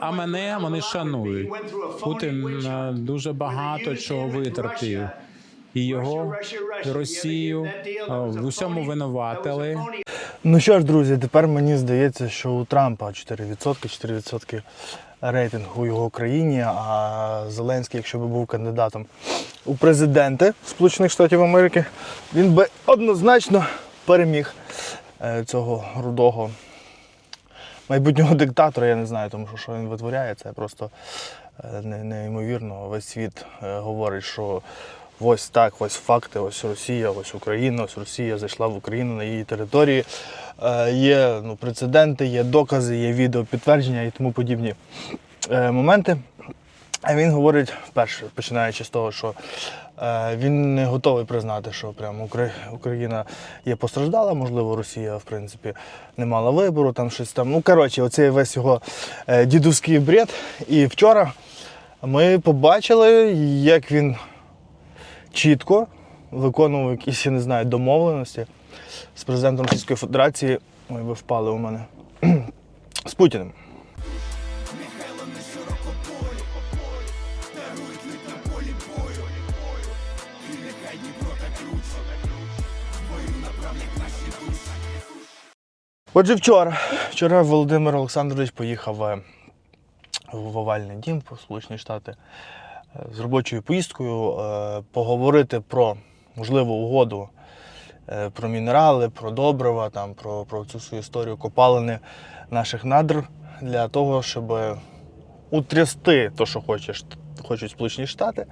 А мене вони шанують. Путін е, дуже багато чого витерпів. І його, Росію е, в усьому винуватили. Ну що ж, друзі, тепер мені здається, що у Трампа 4%, 4% рейтинг у його країні, а Зеленський, якщо би був кандидатом у президенти Сполучених Штатів Америки, він би однозначно переміг е, цього рудого майбутнього диктатора. Я не знаю, тому що що він витворяє, це просто е, не- неймовірно. Весь світ е, говорить, що ось так, ось факти, ось Росія, ось Україна, ось Росія зайшла в Україну на її території. Е, Є ну, прецеденти, є докази, є відео підтвердження і тому подібні моменти. Він говорить, перше, починаючи з того, що е, він не готовий признати, що прямо Україна є постраждала, можливо, Росія, в принципі, не мала вибору, там щось там. Ну, коротше, оцей весь його е, дідуський бред. І вчора ми побачили, як він чітко виконував якісь, я не знаю, домовленості з президентом Російської Федерації. Ой, ви впали у мене. З Путіним. Отже, вчора, вчора Володимир Олександрович поїхав е, в овальний дім в Сполучені Штати е, з робочою поїздкою е, поговорити про можливу угоду про мінерали, про добрива, там, про, про цю свою історію копалини наших надр для того, щоб утрясти те, що хочеш, хочуть Сполучені Штати,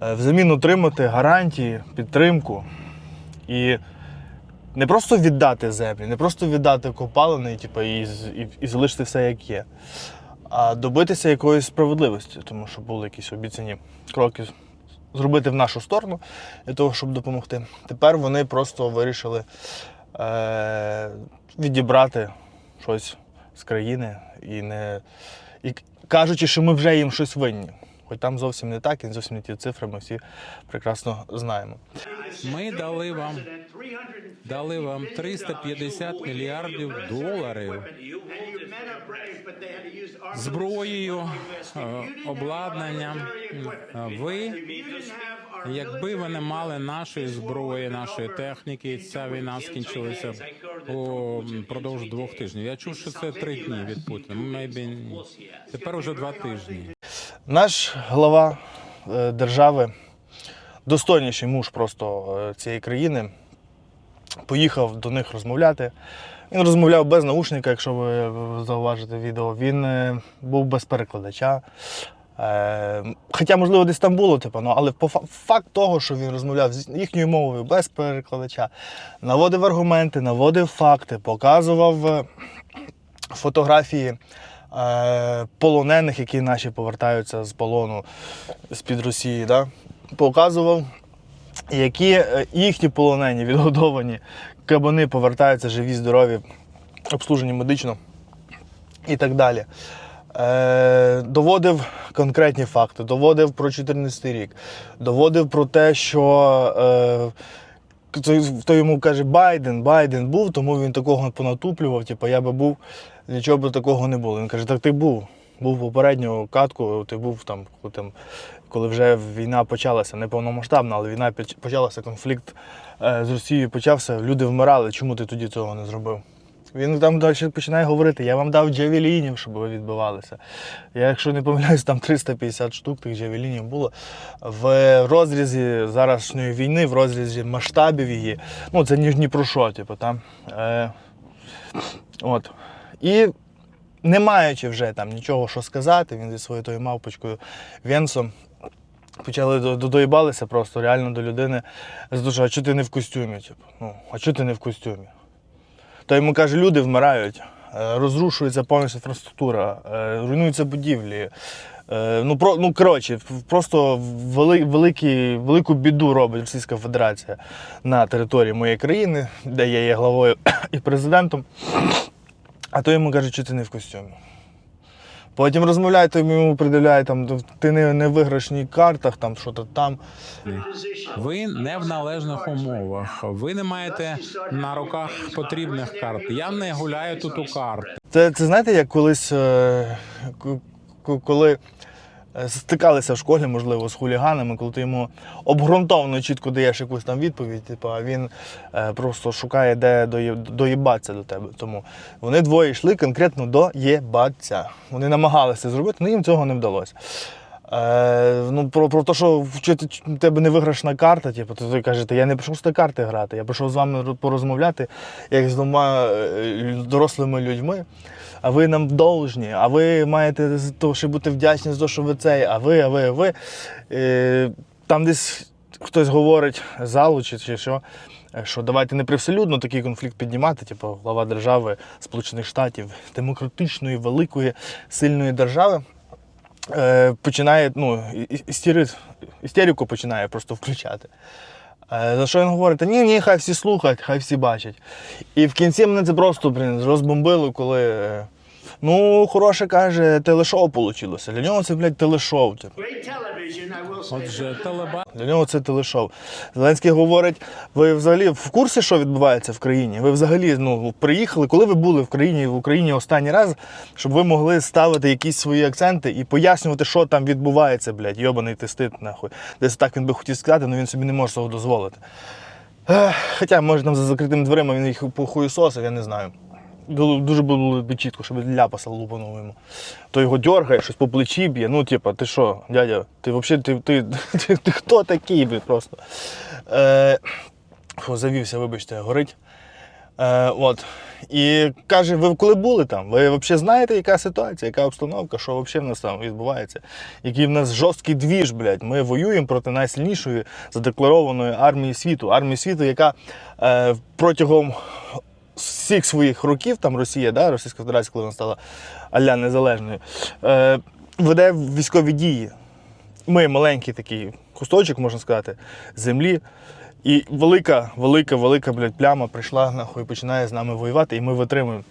взамін отримати гарантії, підтримку і не просто віддати землі, не просто віддати копалини типу, і, і, і залишити все як є, а добитися якоїсь справедливості, тому що були якісь обіцяні кроки зробити в нашу сторону для того, щоб допомогти. Тепер вони просто вирішили е- відібрати щось з країни і не і кажучи, що ми вже їм щось винні. Хоч там зовсім не так, і зовсім не ті цифри, ми всі прекрасно знаємо. Ми дали вам дали вам 350 мільярдів доларів зброєю, е, обладнанням. Ви, якби ви не мали нашої зброї, нашої техніки, ця війна скінчилася продовж двох тижнів. Я чув, що це три дні від Путіна. Maybe. Тепер уже два тижні. Наш глава е, держави, достойніший муж просто е, цієї країни, поїхав до них розмовляти. Він розмовляв без наушника, якщо ви зауважите відео. Він е, був без перекладача. Е, Хоча, можливо, десь там було, типу, ну, але по факт того, що він розмовляв з їхньою мовою без перекладача, наводив аргументи, наводив факти, показував е, фотографії полонених, які наші повертаються з полону з-під Росії. Да? Показував, які е, їхні полонені, відгодовані кабани повертаються живі, здорові, обслужені медично і так далі. Е, доводив конкретні факти, доводив про 14 рік, доводив про те, що е, хто- йому каже, Байден, Байден був, тому він такого понатуплював, типу, я би був, нічого б такого не було. Він каже, так ти був. Був попередню катку, ти був там, там, коли вже війна почалася, не повномасштабна, але війна почалася, конфлікт е, з Росією почався, люди вмирали. Чому ти тоді цього не зробив? Він там далі починає говорити, я вам дав джавелінів, щоб ви відбивалися. Я, якщо не помиляюсь, там 350 штук тих джавелінів було. В розрізі зарашньої війни, в розрізі масштабів її, ну це ні, ні про що, типу, там. Е, от. І не маючи вже там нічого що сказати, він зі своєю тою мавпочкою Венсом почали до- до- доїбалися просто реально до людини з душа, а чого ти не в костюмі? Типу? Ну, а чого ти не в костюмі? То йому каже, люди вмирають, е, розрушується повністю інфраструктура, е, руйнуються будівлі. Е, Ну, про, ну коротше, просто вели, великі, велику біду робить Російська Федерація на території моєї країни, де я є главою і президентом. А то йому каже, що ти не в костюмі. Потім розмовляє, то йому приділяє там, ти не, не в виграшній картах, там що-то там. Ви не в належних умовах. Ви не маєте на руках потрібних карт. Я не гуляю тут у карт. Це, це знаєте, як колись, е, коли стикалися в школі, можливо, з хуліганами, коли ти йому обґрунтовано чітко даєш якусь там відповідь, типу, а він е, просто шукає, де доє- доїбатися до тебе. Тому вони двоє йшли конкретно доєбатися. Вони намагалися зробити, але їм цього не вдалося. Е, ну, про, про те, що в тебе не виграшна карта, типу, то ви кажете, я не прийшов з тої карти грати, я прийшов з вами порозмовляти, як з двома е, дорослими людьми. А ви нам должні, а ви маєте того, що бути вдячні за те, що ви цей, а ви, а ви, а ви. Е, там десь хтось говорить залу чи, що, е, що давайте не привселюдно такий конфлікт піднімати, типу глава держави Сполучених Штатів, демократичної, великої, сильної держави е, починає ну, істерику починає просто включати. Е, за що він говорить? Та ні, ні, хай всі слухають, хай всі бачать. І в кінці мене це просто блін, розбомбило, коли. Ну, хороше каже, телешоу вийшло. Для нього це, блядь, телешоу. Типу. Отже, телеба Для нього це телешоу. Зеленський говорить: ви взагалі в курсі, що відбувається в країні? Ви взагалі ну, приїхали, коли ви були в країні в Україні останній раз, щоб ви могли ставити якісь свої акценти і пояснювати, що там відбувається, блядь, йобаний ти стид, нахуй. Десь так він би хотів сказати, але він собі не може цього дозволити. Хоча, може, там за закритими дверима він їх похуєсосив, я не знаю. Дуже було б чітко, щоб ляпаса лупанув йому. То його дергає, щось по плечі б'є. Ну, типа, ти що, дядя, ти взагалі ти, ти, ти, ти хто такий, блядь, просто. Е, фу, завівся, вибачте, горить. Е, от. І каже, ви коли були там? Ви взагалі знаєте, яка ситуація, яка обстановка, що взагалі в нас там відбувається? Який в нас жорсткий двіж, блядь. Ми воюємо проти найсильнішої задекларованої армії світу. Армії світу, яка е, протягом всіх своїх років, там Росія, да, Російська Федерація, коли вона стала аля незалежною, е, веде військові дії. Ми маленький такий кусточок, можна сказати, землі. І велика, велика, велика блядь, пляма прийшла нахуй починає з нами воювати, і ми витримуємо.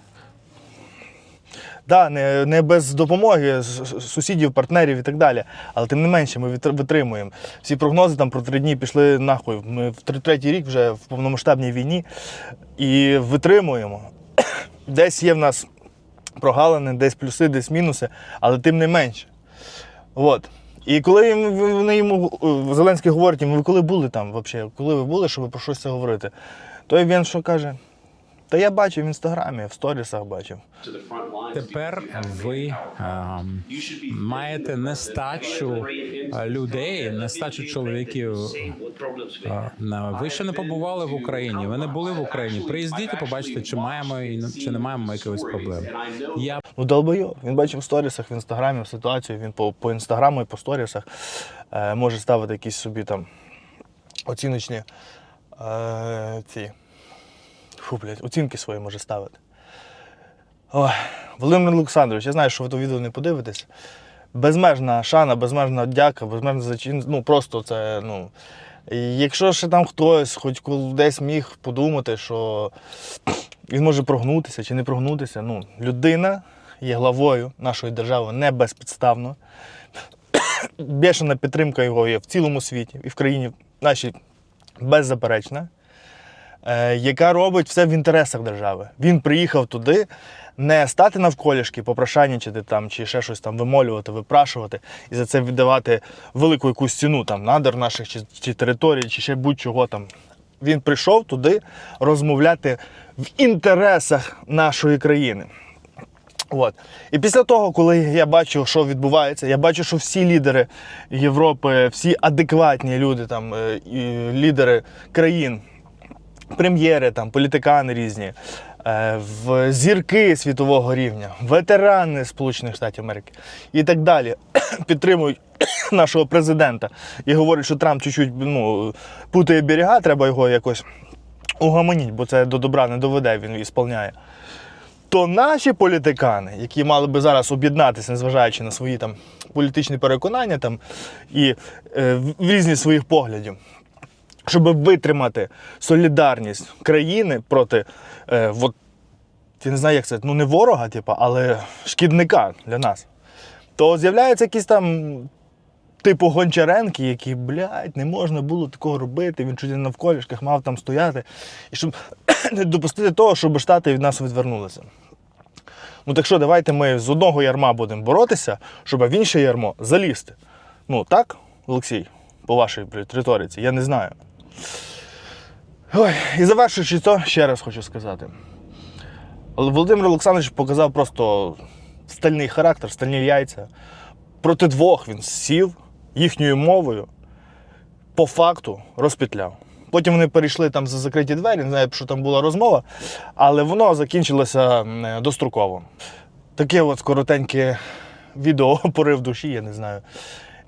Да, не, не без допомоги сусідів, партнерів і так далі. Але тим не менше, ми витримуємо. Всі прогнози там про три дні пішли нахуй. Ми в третій рік вже в повномасштабній війні і витримуємо. Десь є в нас прогалини, десь плюси, десь мінуси, але тим не менше. От. І коли вони йому е, Зеленський говорить, йому, ви коли були там взагалі? Коли ви були, щоб про щось це говорити? То він що каже? Та я бачив в інстаграмі, в сторісах бачив. тепер ви ем, маєте нестачу людей, нестачу чоловіків. На- Ви ще не побували в Україні. Ви не були в Україні. Приїздіть і побачите, чи маємо і- чи не маємо якихось проблем. Я Ну, долбойов. Він бачив в сторісах в інстаграмі в ситуацію, він по, по інстаграму і по сторісах е, може ставити якісь собі там оціночні е, ці. Фу, блядь, оцінки свої може ставити. Ой, Володимир Олександрович, я знаю, що ви то відео не подивитесь. Безмежна шана, безмежна дяка, безмежна зачин. Ну просто це, ну. Якщо ще там хтось, хоч десь міг подумати, що він може прогнутися чи не прогнутися. Ну, людина є главою нашої держави не безпідставно. Бешена підтримка його є в цілому світі і в країні нашій беззаперечна, яка робить все в інтересах держави. Він приїхав туди не стати навколішки, попрошайничати там, чи ще щось там вимолювати, випрашувати і за це віддавати велику якусь ціну там, надр наших чи, чи територій, чи ще будь-чого там. Він прийшов туди розмовляти в інтересах нашої країни. От. І після того, коли я бачу, що відбувається, я бачу, що всі лідери Європи, всі адекватні люди, там, е, лідери країн, прем'єри, там, політикани різні, е, в зірки світового рівня, ветерани Сполучених Штатів Америки і так далі. Підтримують нашого президента і говорять, що Трамп чуть-чуть ну, путає берега, треба його якось угомоніть, бо це до добра не доведе, він ісполняє. То наші політикани, які мали би зараз об'єднатися, незважаючи на свої там політичні переконання там, і е, в різні своїх поглядів, щоб витримати солідарність країни проти, е, от, я не знаю, як це, ну не ворога, типу, але шкідника для нас. то з'являються якісь там типу Гончаренки, які, блядь, не можна було такого робити. Він чуть навколішках мав там стояти. І щоб не допустити того, щоб Штати від нас відвернулися. Ну так що, давайте ми з одного ярма будемо боротися, щоб в інше ярмо залізти. Ну так, Олексій, по вашій риториці, я не знаю. Ой, і завершуючи то, ще раз хочу сказати. Володимир Олександрович показав просто стальний характер, стальні яйця. Проти двох він сів їхньою мовою, по факту розпетляв. Потім вони перейшли там за закриті двері, не знаю, що там була розмова, але воно закінчилося достроково. Таке от коротеньке відео порив душі, я не знаю,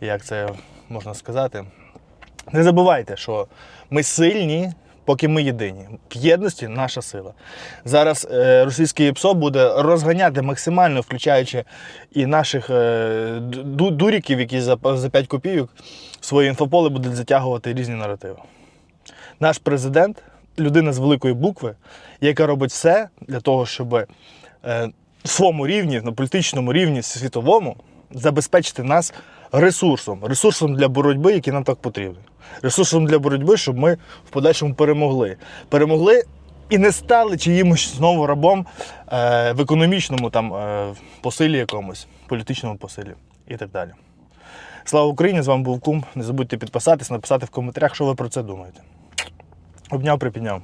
як це можна сказати. Не забувайте, що ми сильні, поки ми єдині. В єдності наша сила. Зараз е, російський ПСО буде розганяти максимально, включаючи і наших е, дуріків, які за, за 5 копійок своє інфополе будуть затягувати різні наративи. Наш президент людина з великої букви, яка робить все для того, щоб е, в своєму рівні, на політичному рівні світовому, забезпечити нас ресурсом, ресурсом для боротьби, який нам так потрібен. Ресурсом для боротьби, щоб ми в подальшому перемогли. Перемогли і не стали чиїмось знову рабом е, в економічному там, е, посилі якомусь, політичному посилі і так далі. Слава Україні! З вами був Кум. Не забудьте підписатись, написати в коментарях, що ви про це думаєте. Обняв, припідняв.